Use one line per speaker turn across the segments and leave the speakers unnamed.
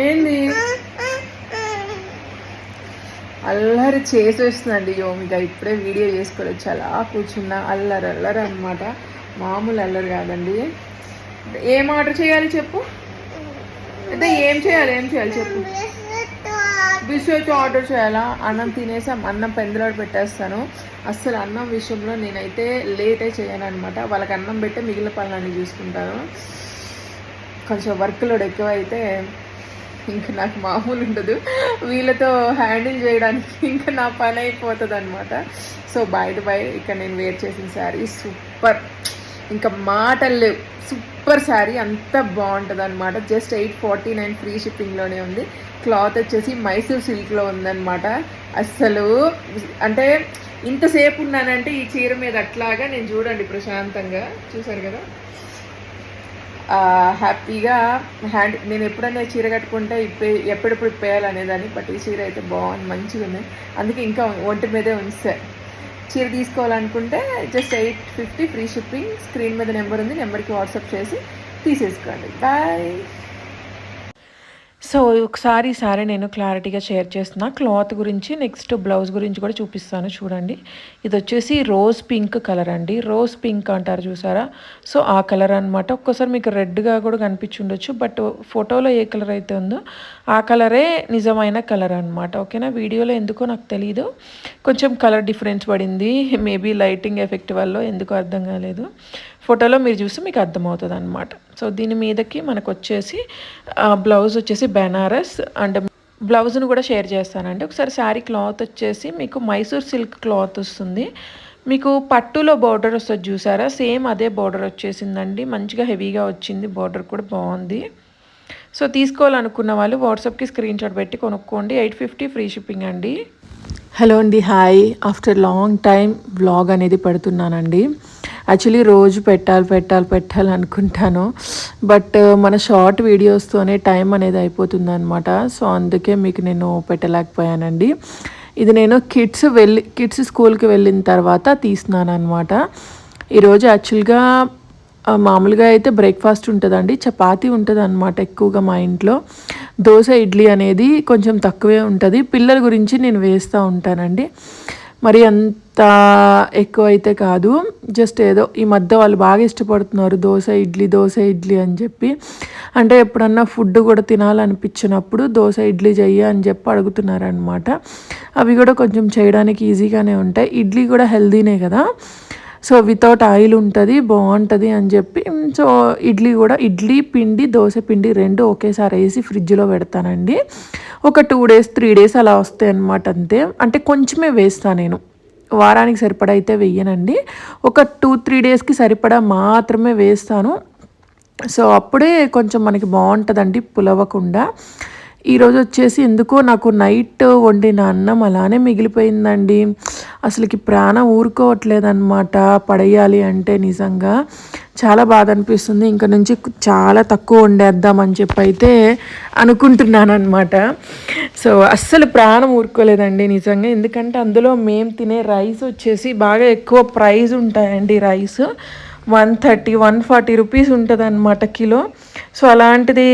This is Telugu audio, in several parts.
ఏంది? అల్లరి చేసేస్తుందండి యోమిక ఇప్పుడే వీడియో చేసుకోవచ్చు అలా కూర్చున్నా. అల్లరి అల్లరి అనమాట మామూలు అల్లరి కాదండి. ఏం ఆర్డర్ చేయాలి చెప్పు? అంటే ఏం చేయాలి ఏం చేయాలి చెప్పు? బిస్కెట్ ఆర్డర్ చేయాలా? అన్నం తినేసాం అన్నం పెందలాడు పెట్టేస్తాను. అస్సలు అన్నం విషయంలో నేనైతే లేటే చేయను అనమాట వాళ్ళకి అన్నం పెట్టి మిగిలిన పనులన్నీ చూసుకుంటాను. కొంచెం వర్క్ లోడ్ ఎక్కువ అయితే ఇంకా నాకు మామూలు ఉండదు. వీళ్ళతో హ్యాండిల్ చేయడానికి ఇంకా నా పని అయిపోతుంది అనమాట సో బయట బై ఇక్కడ నేను వేర్ చేసిన శారీ సూపర్. ఇంకా మాటలు లేవు. సూపర్ శారీ అంత బాగుంటుంది అనమాట just eight forty nine free షిప్పింగ్లోనే ఉంది. క్లాత్ వచ్చేసి మైసూర్ సిల్క్లో ఉందన్నమాట. అస్సలు అంటే ఇంతసేపు ఉన్నానంటే ఈ చీర మీద అట్లాగా నేను చూడండి ప్రశాంతంగా. చూసారు కదా? హ్యాపీగా హ్యాండ్ నేను ఎప్పుడైనా చీర కట్టుకుంటే ఇప్పే ఎప్పుడెప్పుడు ఇప్పేయాలనేదాన్ని బట్ ఈ చీర అయితే బాగుంది మంచిగా ఉంది. అందుకే ఇంకా ఒంటి మీదే ఉంచా. చీర తీసుకోవాలనుకుంటే just eight fifty free shipping screen మీద నెంబర్ ఉంది నెంబర్కి వాట్సాప్ చేసి తీసేసుకోండి. బాయ్
సో ఒకసారి ఈసారి నేను క్లారిటీగా షేర్ చేస్తున్నా. క్లాత్ గురించి నెక్స్ట్ బ్లౌజ్ గురించి కూడా చూపిస్తాను చూడండి. ఇది వచ్చేసి రోజ్ పింక్ కలర్ అండి. రోజ్ పింక్ అంటారు చూసారా? సో ఆ కలర్ అనమాట ఒక్కోసారి మీకు రెడ్గా కూడా కనిపించి ఉండొచ్చు బట్ ఫోటోలో ఏ కలర్ అయితే ఉందో ఆ కలరే నిజమైన కలర్ అనమాట ఓకేనా వీడియోలో ఎందుకో నాకు తెలియదు కొంచెం కలర్ డిఫరెన్స్ పడింది. మేబీ లైటింగ్ ఎఫెక్ట్ వల్ల ఎందుకో అర్థం కాలేదు. ఫోటోలో మీరు చూస్తే మీకు అర్థమవుతుంది అనమాట సో దీని మీదకి మనకు వచ్చేసి బ్లౌజ్ వచ్చేసి బెనారస్ అండ్ బ్లౌజ్ను కూడా షేర్ చేస్తానండి. ఒకసారి శారీ క్లాత్ వచ్చేసి మీకు మైసూర్ సిల్క్ క్లాత్ వస్తుంది. మీకు పట్టులో బార్డర్ వస్తుంది చూసారా? సేమ్ అదే బార్డర్ వచ్చేసిందండి. మంచిగా హెవీగా వచ్చింది. బార్డర్ కూడా బాగుంది. సో తీసుకోవాలనుకున్న వాళ్ళు వాట్సాప్కి స్క్రీన్ షాట్ పెట్టి కొనుక్కోండి. ఎయిట్ ఫిఫ్టీ ఫ్రీ షిప్పింగ్ అండి. హలో అండి. Hi after long time vlog అనేది పెడుతున్నానండి. యాక్చువల్లీ రోజు పెట్టాలి పెట్టాలి పెట్టాలి అనుకుంటాను. బట్ uh, మన షార్ట్ వీడియోస్తోనే టైం అనేది అయిపోతుంది అనమాట సో అందుకే మీకు నేను పెట్టలేకపోయానండి. ఇది నేను కిడ్స్ వెళ్ళి కిడ్స్ స్కూల్కి వెళ్ళిన తర్వాత తీస్తున్నాను అనమాట ఈరోజు యాక్చువల్గా uh, మామూలుగా అయితే బ్రేక్ఫాస్ట్ ఉంటుందండి చపాతీ ఉంటుంది అనమాట ఎక్కువగా మా ఇంట్లో. దోశ ఇడ్లీ అనేది కొంచెం తక్కువే ఉంటుంది. పిల్లల గురించి నేను వేస్తూ ఉంటానండి. మరి అంత ఎక్కువ అయితే కాదు. జస్ట్ ఏదో ఈ మధ్య వాళ్ళు బాగా ఇష్టపడుతున్నారు దోశ ఇడ్లీ దోశ ఇడ్లీ అని చెప్పి. అంటే ఎప్పుడన్నా ఫుడ్ కూడా తినాలనిపించినప్పుడు దోశ ఇడ్లీ చెయ్యి అని చెప్పి అడుగుతున్నారు అనమాట అవి కూడా కొంచెం చేయడానికి ఈజీగానే ఉంటాయి. ఇడ్లీ కూడా హెల్దీనే కదా. సో వితౌట్ ఆయిల్ ఉంటుంది బాగుంటుంది అని చెప్పి. సో ఇడ్లీ కూడా ఇడ్లీ పిండి దోశ పిండి రెండు ఒకేసారి వేసి ఫ్రిడ్జ్లో పెడతానండి. ఒక టూ డేస్ త్రీ డేస్ అలా వస్తాయి అన్నమాట అంతే. అంటే కొంచెమే వేస్తాను నేను. వారానికి సరిపడా అయితే వెయ్యనండి. ఒక టూ త్రీ డేస్కి సరిపడా మాత్రమే వేస్తాను. సో అప్పుడే కొంచెం మనకి బాగుంటుందండి పులవకుండా. ఈరోజు వచ్చేసి ఎందుకో నాకు నైట్ వండిన అన్నం అలానే మిగిలిపోయిందండి. అసలుకి ప్రాణం ఊరుకోవట్లేదన్నమాట. పడేయాలి అంటే నిజంగా చాలా బాధ అనిపిస్తుంది. ఇంకా నుంచి చాలా తక్కువ వండేద్దామని చెప్పి అయితే అనుకుంటున్నాను అనమాట సో అస్సలు ప్రాణం ఊరుకోలేదండి నిజంగా. ఎందుకంటే అందులో మేము తినే రైస్ వచ్చేసి బాగా ఎక్కువ ప్రైస్ ఉంటాయండి rice. One thirty one forty rupees ఉంటుంది అనమాట కిలో. సో అలాంటిది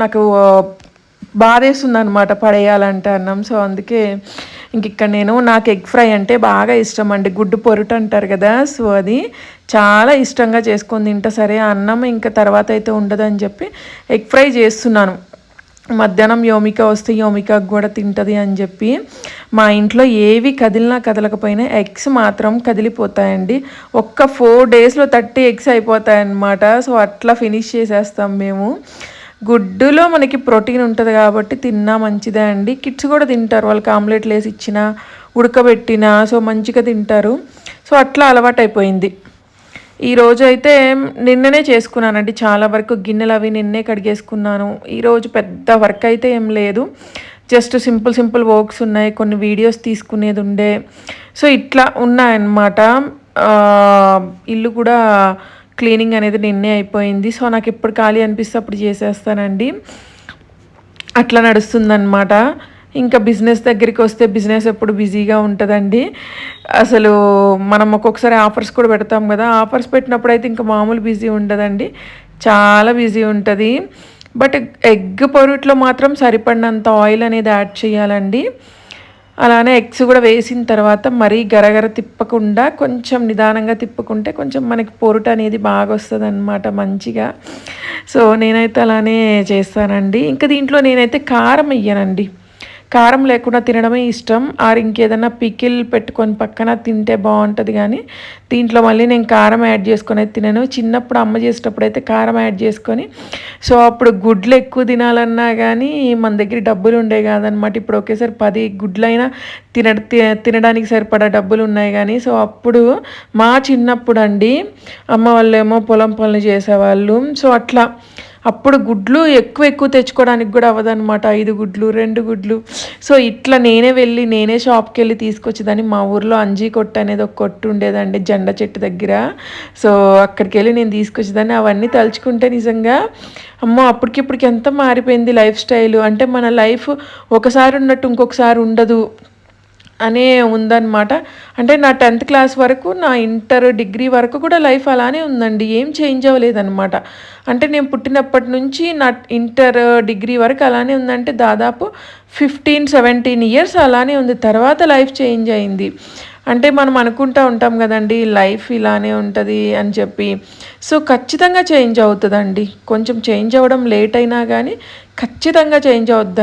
నాకు బాధేస్తుంది అనమాట పడేయాలంటే అన్నం. సో అందుకే ఇంక ఇక్కడ నేను నాకు ఎగ్ ఫ్రై అంటే బాగా ఇష్టం అండి. గుడ్డు పొరుటు అంటారు కదా సో అది చాలా ఇష్టంగా చేసుకొని తింటా. సరే అన్నం ఇంకా తర్వాత అయితే ఉండదని చెప్పి ఎగ్ ఫ్రై చేస్తున్నాను. మధ్యాహ్నం యోమిక వస్తే యోమికకు కూడా తింటుంది అని చెప్పి మా ఇంట్లో ఏవి కదిలినా కదలకపోయినా ఎగ్స్ మాత్రం కదిలిపోతాయండి. ఒక్క ఫోర్ డేస్లో థర్టీ ఎగ్స్ అయిపోతాయన్నమాట. సో అట్లా ఫినిష్ చేసేస్తాం మేము. గుడ్డులో మనకి ప్రోటీన్ ఉంటుంది కాబట్టి తిన్నా మంచిదే అండి. కిడ్స్ కూడా తింటారు. వాళ్ళకి ఆమ్లెట్లు వేసి ఇచ్చిన ఉడకబెట్టిన సో మంచిగా తింటారు. సో అట్లా అలవాటైపోయింది. ఈరోజు అయితే నిన్ననే చేసుకున్నానండి. చాలా వరకు గిన్నెలు అవి నిన్నే కడిగేసుకున్నాను. ఈరోజు పెద్ద వర్క్ అయితే ఏం లేదు. జస్ట్ సింపుల్ సింపుల్ వర్క్స్ ఉన్నాయి. కొన్ని వీడియోస్ తీసుకునేది ఉండే. సో ఇట్లా ఉన్నాయన్నమాట. ఇల్లు కూడా క్లీనింగ్ అనేది నిన్నే అయిపోయింది. సో నాకు ఎప్పుడు ఖాళీ అనిపిస్తే అప్పుడు చేసేస్తానండి. అట్లా నడుస్తుందన్నమాట. ఇంకా బిజినెస్ దగ్గరికి వస్తే బిజినెస్ ఎప్పుడు బిజీగా ఉంటుందండి. అసలు మనం ఒక్కొక్కసారి ఆఫర్స్ కూడా పెడతాం కదా. ఆఫర్స్ పెట్టినప్పుడు అయితే ఇంకా మామూలు బిజీ ఉండదండి. చాలా బిజీ ఉంటుంది. బట్ ఎగ్ పొరుట్లో మాత్రం సరిపడినంత ఆయిల్ అనేది యాడ్ చేయాలండి. అలానే ఎగ్స్ కూడా వేసిన తర్వాత మరీ గరగర తిప్పకుండా కొంచెం నిదానంగా తిప్పుకుంటే కొంచెం మనకి పొరుట అనేది బాగా వస్తుంది అనమాట మంచిగా. సో నేనైతే అలానే చేస్తానండి. ఇంకా దీంట్లో నేనైతే కారం వెయ్యనండి కారం లేకుండా తినడమే ఇష్టం. ఆర్ ఇంకేదన్నా పికిల్ పెట్టుకొని పక్కన తింటే బాగుంటుంది కానీ దీంట్లో మళ్ళీ నేను కారం యాడ్ చేసుకొని అయితే తినను. చిన్నప్పుడు అమ్మ చేసేటప్పుడు అయితే కారం యాడ్ చేసుకొని సో అప్పుడు గుడ్లు ఎక్కువ తినాలన్నా కానీ మన దగ్గర డబ్బులు ఉండే కాదనమాట ఇప్పుడు ఒకేసారి పది గుడ్లైనా తిన తినడానికి సరిపడా డబ్బులు ఉన్నాయి కానీ సో అప్పుడు మా చిన్నప్పుడు అండి అమ్మ వాళ్ళు ఏమో పొలం పనులు చేసేవాళ్ళు. సో అట్లా అప్పుడు గుడ్లు ఎక్కువ ఎక్కువ తెచ్చుకోవడానికి కూడా అవ్వదనమాట ఐదు గుడ్లు రెండు గుడ్లు. సో ఇట్లా నేనే వెళ్ళి నేనే షాప్కి వెళ్ళి తీసుకొచ్చేదాన్ని. మా ఊర్లో అంజీ కొట్టు అనేది ఒక కొట్టు ఉండేదండి జెండా చెట్టు దగ్గర. సో అక్కడికి వెళ్ళి నేను తీసుకొచ్చేదాన్ని. అవన్నీ తలుచుకుంటే నిజంగా అమ్మో అప్పటికిప్పటికి ఎంత మారిపోయింది లైఫ్ స్టైల్. అంటే మన లైఫ్ ఒకసారి ఉన్నట్టు ఇంకొకసారి ఉండదు. అనే ఉందన్నమాట. అంటే నా టెన్త్ క్లాస్ వరకు నా ఇంటర్ డిగ్రీ వరకు కూడా లైఫ్ అలానే ఉందండి. ఏం చేంజ్ అవ్వలేదన్నమాట. అంటే నేను పుట్టినప్పటి నుంచి నా ఇంటర్ డిగ్రీ వరకు అలానే ఉందంటే దాదాపు ఫిఫ్టీన్ సెవెంటీన్ ఇయర్స్ అలానే ఉంది. తర్వాత లైఫ్ చేంజ్ అయింది. అంటే మనం అనుకుంటూ ఉంటాం కదండి లైఫ్ ఇలానే ఉంటుంది అని చెప్పి. సో ఖచ్చితంగా చేంజ్ అవుతుందండి. కొంచెం చేంజ్ అవ్వడం లేట్ అయినా కానీ ఖచ్చితంగా చేంజ్ అవుద్ది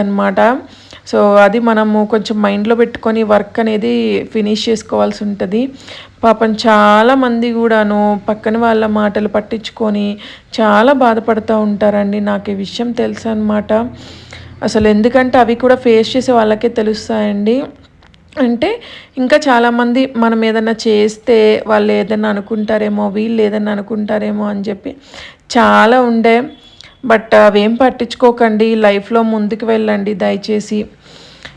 సో అది మనము కొంచెం మైండ్లో పెట్టుకొని వర్క్ అనేది ఫినిష్ చేసుకోవాల్సి ఉంటుంది. పాపం చాలామంది కూడాను పక్కన వాళ్ళ మాటలు పట్టించుకొని చాలా బాధపడుతూ ఉంటారండి. నాకు ఈ విషయం తెలుసు అనమాట అసలు ఎందుకంటే అవి కూడా ఫేస్ చేసే వాళ్ళకే తెలుస్తాయండి. అంటే ఇంకా చాలామంది మనం ఏదైనా చేస్తే వాళ్ళు ఏదైనా అనుకుంటారేమో వీళ్ళు ఏదైనా అనుకుంటారేమో అని చెప్పి చాలా ఉండే బట్ అవేం పట్టించుకోకండి లైఫ్లో ముందుకు వెళ్ళండి దయచేసి.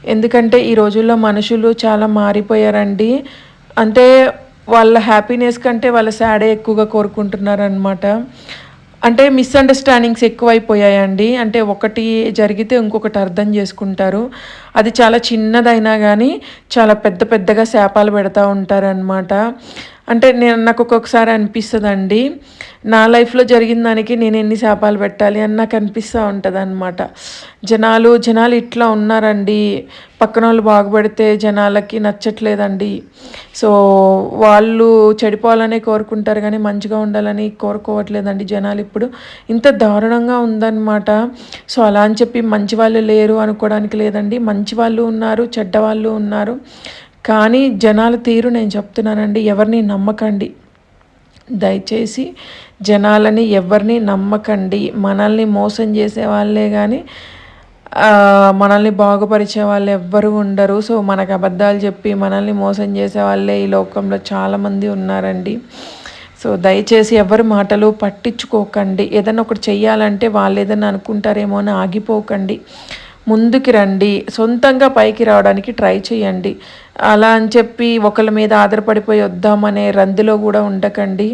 ఎందుకంటే ఈ రోజుల్లో మనుషులు చాలా మారిపోయారండి. అంటే వాళ్ళ హ్యాపీనెస్ కంటే వాళ్ళ సాడే ఎక్కువగా కోరుకుంటున్నారనమాట అంటే మిస్అండర్స్టాండింగ్స్ ఎక్కువైపోయాయండి. అంటే ఒకటి జరిగితే ఇంకొకటి అర్థం చేసుకుంటారు. అది చాలా చిన్నదైనా కానీ చాలా పెద్ద పెద్దగా శాపాలు పెడతా ఉంటారనమాట అంటే నేను నాకు ఒక్కొక్కసారి అనిపిస్తుందండి నా లైఫ్లో జరిగిన దానికి నేను ఎన్ని శాపాలు పెట్టాలి అని నాకు అనిపిస్తూ ఉంటుంది అనమాట జనాలు జనాలు ఇట్లా ఉన్నారండి పక్కన వాళ్ళు బాగుపడితే జనాలకి నచ్చట్లేదండి. సో వాళ్ళు చెడిపోవాలనే కోరుకుంటారు కానీ మంచిగా ఉండాలని కోరుకోవట్లేదండి జనాలు ఇప్పుడు. ఇంత దారుణంగా ఉందన్నమాట. సో అలా అని చెప్పి మంచి వాళ్ళు లేరు అనుకోవడానికి లేదండి. మంచి వాళ్ళు ఉన్నారు చెడ్డ వాళ్ళు ఉన్నారు. కానీ జనాల తీరు నేను చెప్తున్నానండి ఎవరిని నమ్మకండి. దయచేసి జనాలని ఎవరిని నమ్మకండి. మనల్ని మోసం చేసే వాళ్ళే కానీ మనల్ని బాగుపరిచే వాళ్ళు ఎవ్వరు ఉండరు. సో మనకు అబద్ధాలు చెప్పి మనల్ని మోసం చేసే వాళ్ళే ఈ లోకంలో చాలామంది ఉన్నారండి. సో దయచేసి ఎవరి మాటలు పట్టించుకోకండి. ఏదైనా ఒకటి చెయ్యాలంటే వాళ్ళు ఏదైనా అనుకుంటారేమో అని ఆగిపోకండి. ముందుకి రండి సొంతంగా పైకి రావడానికి ట్రై చేయండి. అలా అని చెప్పి ఒకళ్ళ మీద ఆధారపడిపోయి వద్దామనే రందిలో కూడా ఉండకండి.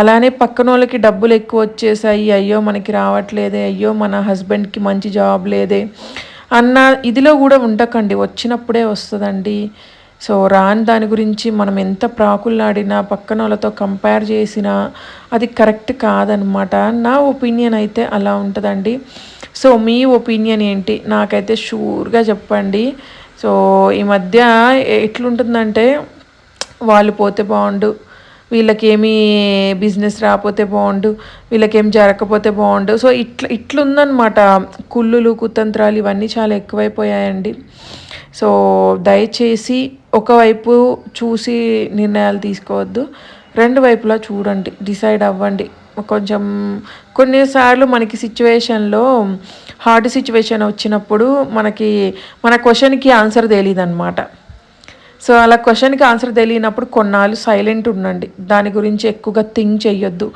అలానే పక్కన వాళ్ళకి డబ్బులు ఎక్కువ వచ్చేసాయి అయ్యో మనకి రావట్లేదే అయ్యో మన హస్బెండ్కి మంచి జాబ్ లేదే అన్న ఇదిలో కూడా ఉండకండి వచ్చినప్పుడే వస్తుందండి. సో రాని దాని గురించి మనం ఎంత ప్రాకుల్లాడినా పక్కన వాళ్ళతో కంపేర్ చేసినా అది కరెక్ట్ కాదనమాట నా ఒపీనియన్ అయితే అలా ఉంటుందండి. సో మీ ఒపీనియన్ ఏంటి? నాకైతే షూర్గా చెప్పండి. సో ఈ మధ్య ఎట్లుంటుందంటే వాళ్ళు పోతే బాగుండు. వీళ్ళకేమీ బిజినెస్ రాకపోతే బాగుండు వీళ్ళకేం జరగకపోతే బాగుండు. సో ఇట్లా ఇట్లుందనమాట కుళ్ళులు కుతంత్రాలు ఇవన్నీ చాలా ఎక్కువైపోయాయండి. సో దయచేసి ఒకవైపు చూసి నిర్ణయాలు తీసుకోవద్దు రెండు వైపులా చూడండి డిసైడ్ అవ్వండి. కొంచెం కొన్నిసార్లు మనకి సిచ్యువేషన్లో హార్డ్ సిచ్యువేషన్ వచ్చినప్పుడు మనకి మన క్వశ్చన్కి ఆన్సర్ తెలియదు అనమాట సో అలా క్వశ్చన్కి ఆన్సర్ తెలియనప్పుడు కొన్నాళ్ళు సైలెంట్ ఉండండి. దాని గురించి ఎక్కువగా థింక్ చేయొద్దు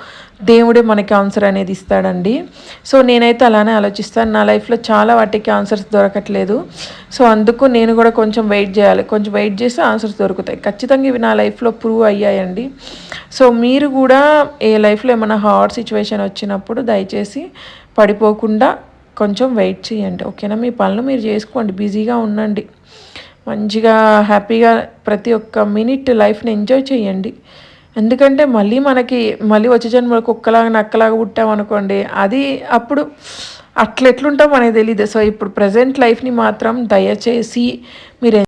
దేవుడే మనకి ఆన్సర్ అనేది ఇస్తాడండి. సో నేనైతే అలానే ఆలోచిస్తాను. నా లైఫ్లో చాలా వాటికి ఆన్సర్స్ దొరకట్లేదు. సో అందుకు నేను కూడా కొంచెం వెయిట్ చేయాలి. కొంచెం వెయిట్ చేస్తే ఆన్సర్స్ దొరుకుతాయి. ఖచ్చితంగా ఇవి నా లైఫ్లో ప్రూవ్ అయ్యాయండి. సో మీరు కూడా ఏ లైఫ్లో ఏమైనా హార్డ్ సిచ్యువేషన్ వచ్చినప్పుడు దయచేసి పడిపోకుండా కొంచెం వెయిట్ చేయండి. ఓకేనా? మీ పనులు మీరు చేసుకోండి. బిజీగా ఉండండి. మంచిగా హ్యాపీగా ప్రతి ఒక్క మినిట్ లైఫ్ని ఎంజాయ్ చేయండి. ఎందుకంటే మళ్ళీ మనకి మళ్ళీ వచ్చే జన్మలకు ఒక్కలాగా నక్కలాగా పుట్టామనుకోండి అది అప్పుడు అట్లా ఎట్లుంటాం అనేది తెలియదు సో ఇప్పుడు ప్రజెంట్ లైఫ్ని మాత్రం దయచేసి మీరు